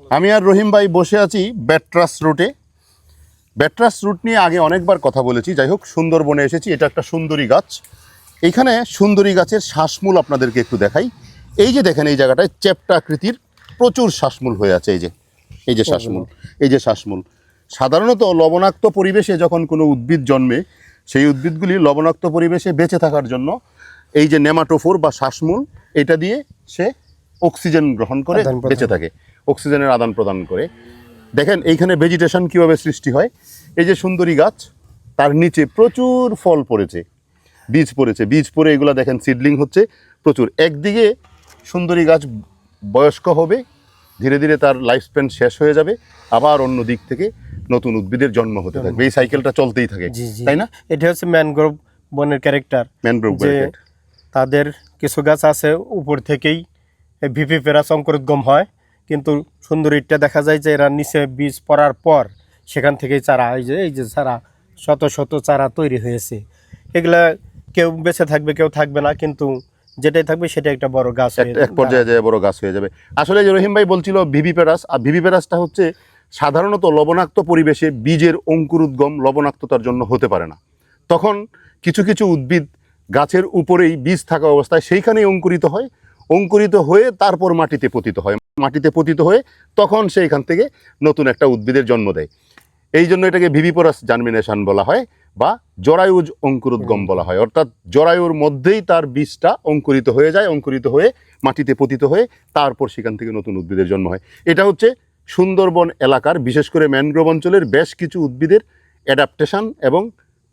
আমি আর রহিম ভাই বসে আছি ব্যাট্রাস রুটে। ব্যাট্রাস রুট নিয়ে আগে অনেকবার কথা বলেছি। যাই হোক সুন্দরবনে এসেছি। এটা একটা সুন্দরী গাছ। এইখানে সুন্দরী গাছের শ্বাসমূল আপনাদেরকে একটু দেখাই। এই যে দেখেন এই জায়গাটায় চ্যাপ্টা আকৃতির প্রচুর শ্বাসমূল হয়ে আছে। এই যে এই যে শ্বাসমূল এই যে শ্বাসমূল। সাধারণত লবণাক্ত পরিবেশে যখন কোনো উদ্ভিদ জন্মে সেই উদ্ভিদগুলি লবণাক্ত পরিবেশে বেঁচে থাকার জন্য এই যে নেমাটোফোর বা শ্বাসমূল এটা দিয়ে সে অক্সিজেন গ্রহণ করে বেঁচে থাকে। অক্সিজেনের আদান প্রদান করে। দেখেন এইখানে ভেজিটেশন কীভাবে সৃষ্টি হয়? এই যে সুন্দরী গাছ তার নিচে প্রচুর ফল পড়েছে বীজ পড়েছে। বীজ পড়ে এগুলো দেখেন সিডলিং হচ্ছে প্রচুর। একদিকে সুন্দরী গাছ বয়স্ক হবে ধীরে ধীরে তার লাইফ স্প্যান শেষ হয়ে যাবে আবার অন্য দিক থেকে নতুন উদ্ভিদের জন্ম হতে থাকবে। এই সাইকেলটা চলতেই থাকে তাই না? এটা হচ্ছে ম্যানগ্রোভ বনের ক্যারেক্টার ম্যানগ্রোভ তাদের কিছু গাছ আছে উপর থেকেই ভিপি ফেরাস অঙ্কুরোদ্গম হয়। কিন্তু সুন্দরীটা দেখা যায় যে এরা নিচে বীজ পড়ার পর সেখান থেকেই চারা এই যে এই যে চারা শত শত চারা তৈরি হয়েছে। এগুলা কেউ বেঁচে থাকবে কেউ থাকবে না কিন্তু যেটাই থাকবে সেটা একটা বড় গাছ এক পর্যায়ে যায় বড় গাছ হয়ে যাবে। আসলে যে রহিম ভাই বলছিল ভিভি প্যারাস আর ভিভি প্যারাসটা হচ্ছে সাধারণত লবণাক্ত পরিবেশে বীজের অঙ্কুরোদ্গম লবণাক্ততার জন্য হতে পারে না। তখন কিছু কিছু উদ্ভিদ গাছের উপরেই বীজ থাকা অবস্থায় সেইখানেই অঙ্কুরিত হয়। অঙ্কুরিত হয়ে তারপর মাটিতে পতিত হয়। মাটিতে পতিত হয়ে তখন সেইখান থেকে নতুন একটা উদ্ভিদের জন্ম দেয়। এই জন্য এটাকে ভিভিপরাস জার্মিনেশন বলা হয় বা জরায়ুজ অঙ্কুরোদ্গম বলা হয়। অর্থাৎ জরায়ুর মধ্যেই তার বীজটা অঙ্কুরিত হয়ে যায়, অঙ্কুরিত হয়ে মাটিতে পতিত হয়ে তারপর সেখান থেকে নতুন উদ্ভিদের জন্ম হয়। এটা হচ্ছে সুন্দরবন এলাকার, বিশেষ করে ম্যানগ্রোভ অঞ্চলের বেশ কিছু উদ্ভিদের অ্যাডাপ্টেশন এবং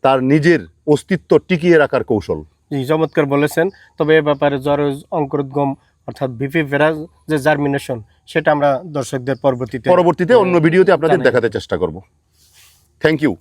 তার নিজের অস্তিত্ব টিকিয়ে রাখার কৌশল। চমৎকার বলেছেন। তবে এ ব্যাপারে জ্বর অঙ্কুরোদ্গম অর্থাৎ বিপি ভেরাজ যে জার্মিনেশন সেটা আমরা দর্শকদের পরবর্তীতে পরবর্তীতে অন্য ভিডিওতে আপনাদের দেখাতে চেষ্টা করব। Thank you